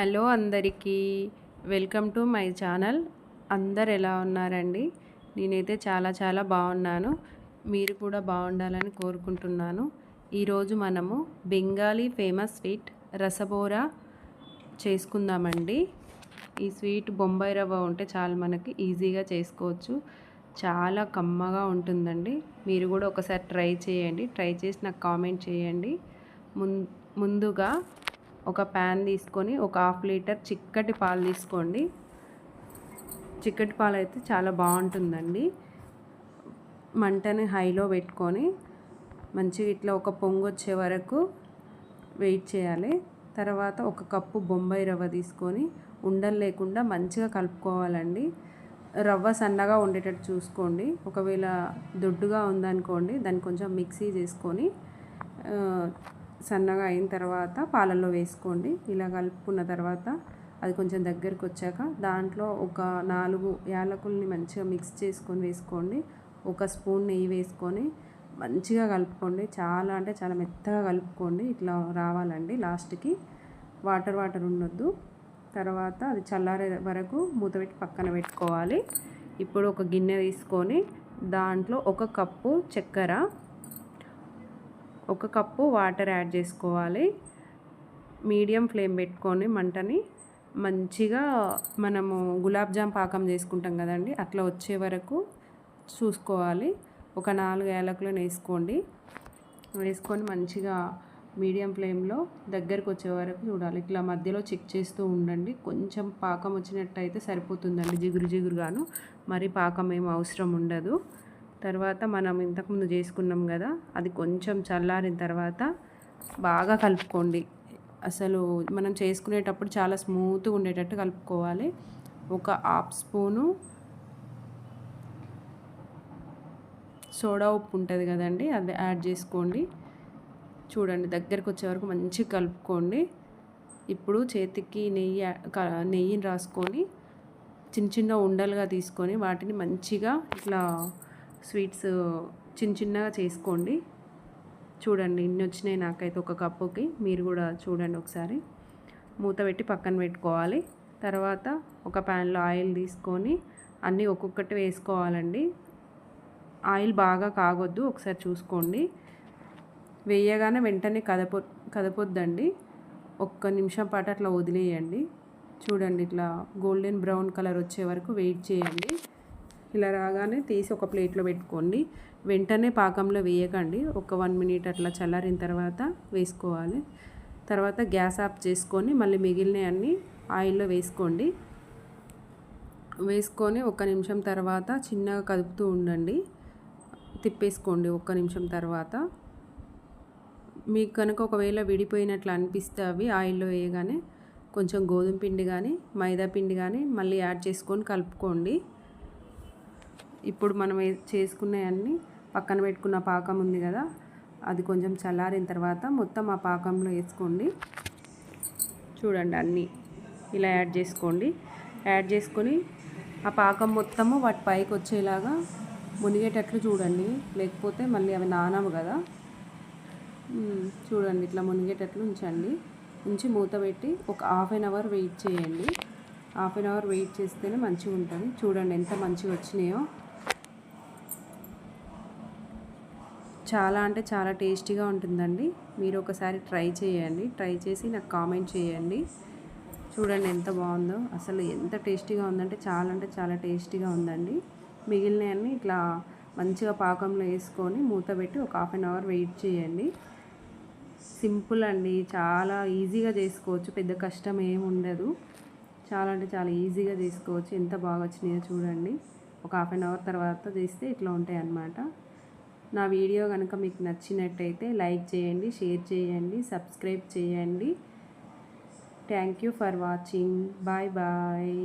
Hello అందరికీ. Welcome to my channel. అందరు ఎలా ఉన్నారండి? నేనైతే చాలా చాలా బాగున్నాను. మీరు కూడా బాగుండాలని కోరుకుంటున్నాను. ఈరోజు మనము బెంగాలీ ఫేమస్ స్వీట్ రసబోరా చేసుకుందామండి. ఈ స్వీట్ బొంబాయి రవ్వ ఉంటే చాలా మనకి ఈజీగా చేసుకోవచ్చు. చాలా కమ్మగా ఉంటుందండి. మీరు కూడా ఒకసారి ట్రై చేయండి. ట్రై చేసి నాకు కామెంట్ చేయండి. ముందుగా ఒక ప్యాన్ తీసుకొని ఒక హాఫ్ లీటర్ చిక్కటి పాలు తీసుకోండి. చిక్కటి పాలు అయితే చాలా బాగుంటుందండి. మంటని హైలో పెట్టుకొని మంచిగా ఇట్లా ఒక పొంగు వచ్చే వరకు వెయిట్ చేయాలి. తర్వాత ఒక కప్పు బొంబాయి రవ్వ తీసుకొని ఉండలు లేకుండా మంచిగా కలుపుకోవాలండి. రవ్వ సన్నగా ఉండేటట్టు చూసుకోండి. ఒకవేళ దొడ్డుగా ఉందనుకోండి దాన్ని కొంచెం మిక్సీ చేసుకొని సన్నగా అయిన తర్వాత పాలల్లో వేసుకోండి. ఇలా కలుపుకున్న తర్వాత అది కొంచెం దగ్గరకు వచ్చాక దాంట్లో ఒక నాలుగు యాలకుల్ని మంచిగా మిక్స్ చేసుకొని వేసుకోండి. ఒక స్పూన్ నెయ్యి వేసుకొని మంచిగా కలుపుకోండి. చాలా అంటే చాలా మెత్తగా కలుపుకోండి. ఇట్లా రావాలండి లాస్ట్కి. వాటర్ వాటర్ ఉండొద్దు. తర్వాత అది చల్లారే వరకు మూత పెట్టి పక్కన పెట్టుకోవాలి. ఇప్పుడు ఒక గిన్నె తీసుకొని దాంట్లో ఒక కప్పు చక్కెర ఒక కప్పు వాటర్ యాడ్ చేసుకోవాలి. మీడియం ఫ్లేమ్ పెట్టుకొని మంటని మంచిగా మనము గులాబ్ జామ్ పాకం చేసుకుంటాం కదండి అట్లా వచ్చే వరకు చూసుకోవాలి. ఒక నాలుగు ఏలకులను వేసుకోండి. వేసుకొని మంచిగా మీడియం ఫ్లేమ్లో దగ్గరకు వచ్చే వరకు చూడాలి. ఇట్లా మధ్యలో చెక్ చేస్తూ ఉండండి. కొంచెం పాకం వచ్చినట్టయితే సరిపోతుందండి జిగురు జిగురుగాను. మరి పాకం ఏం అవసరం ఉండదు. తర్వాత మనం ఇంతకుముందు చేసుకున్నాం కదా అది కొంచెం చల్లారిన తర్వాత బాగా కలుపుకోండి. అసలు మనం చేసుకునేటప్పుడు చాలా స్మూత్గా ఉండేటట్టు కలుపుకోవాలి. ఒక హాఫ్ స్పూను సోడా ఉప్పు ఉంటుంది కదండి అది యాడ్ చేసుకోండి. చూడండి దగ్గరకు వచ్చే వరకు మంచిగా కలుపుకోండి. ఇప్పుడు చేతికి నెయ్యి నెయ్యిని రాసుకొని చిన్న చిన్న ఉండలుగా తీసుకొని వాటిని మంచిగా ఇట్లా స్వీట్స్ చిన్న చిన్నగా చేసుకోండి. చూడండి ఇన్ని వచ్చినాయి నాకైతే ఒక కప్పుకి. మీరు కూడా చూడండి ఒకసారి. మూత పెట్టి పక్కన పెట్టుకోవాలి. తర్వాత ఒక ప్యాన్లో ఆయిల్ తీసుకొని అన్నీ ఒక్కొక్కటి వేసుకోవాలండి. ఆయిల్ బాగా కాగొద్దు ఒకసారి చూసుకోండి. వేయగానే వెంటనే కదపొ కదపొద్దండి. ఒక్క నిమిషం పాటు అట్లా వదిలేయండి. చూడండి ఇట్లా గోల్డెన్ బ్రౌన్ కలర్ వచ్చే వరకు వెయిట్ చేయండి. ఇలా రాగానే తీసి ఒక ప్లేట్లో పెట్టుకోండి. వెంటనే పాకంలో వేయకండి. ఒక వన్ మినిట్ అట్లా చల్లారిన తర్వాత వేసుకోవాలి. తర్వాత గ్యాస్ ఆఫ్ చేసుకొని మళ్ళీ మిగిలినవన్నీ ఆయిల్లో వేసుకోండి. వేసుకొని ఒక నిమిషం తర్వాత చిన్నగా కదుపుతూ ఉండండి. తిప్పేసుకోండి ఒక్క నిమిషం తర్వాత. మీకు కనుక ఒకవేళ విడిపోయినట్లు అనిపిస్తే అవి ఆయిల్లో వేయగానే కొంచెం గోధుమ పిండి కానీ మైదా పిండి కానీ మళ్ళీ యాడ్ చేసుకొని కలుపుకోండి. ఇప్పుడు మనం చేసుకున్నవన్నీ పక్కన పెట్టుకున్న పాకం ఉంది కదా అది కొంచెం చల్లారిన తర్వాత మొత్తం ఆ పాకంలో వేసుకోండి. చూడండి అన్నీ ఇలా యాడ్ చేసుకోండి. యాడ్ చేసుకొని ఆ పాకం మొత్తము వాటి పైకి వచ్చేలాగా మునిగేటట్లు చూడండి. లేకపోతే మళ్ళీ అవి నానవు కదా. చూడండి ఇట్లా మునిగేటట్లు ఉంచండి. ఉంచి మూత పెట్టి ఒక హాఫ్ అన్ అవర్ వెయిట్ చేయండి. హాఫ్ అన్ అవర్ వెయిట్ చేస్తేనే మంచిగా ఉంటుంది చూడండి ఎంత మంచిగా వచ్చినాయో. చాలా అంటే చాలా టేస్టీగా ఉంటుందండి. మీరు ఒకసారి ట్రై చేయండి. ట్రై చేసి నాకు కామెంట్ చేయండి. చూడండి ఎంత బాగుందో. అసలు ఎంత టేస్టీగా ఉందంటే చాలా అంటే చాలా టేస్టీగా ఉందండి. మిగిలినవన్నీ ఇట్లా మంచిగా పాకంలో వేసుకొని మూత పెట్టి ఒక హాఫ్ అన్ అవర్ వెయిట్ చేయండి. సింపుల్ అండి. చాలా ఈజీగా చేసుకోవచ్చు. పెద్ద కష్టం ఏమి ఉండదు. చాలా అంటే చాలా ఈజీగా చేసుకోవచ్చు. ఎంత బాగా వచ్చినాయో చూడండి. ఒక హాఫ్ అన్ అవర్ తర్వాత చేస్తే ఇట్లా ఉంటాయి అన్నమాట నా వీడియో కనుక మీకు నచ్చినట్టయితే లైక్ చేయండి షేర్ చేయండి సబ్స్క్రైబ్ చేయండి. Thank you for watching bye bye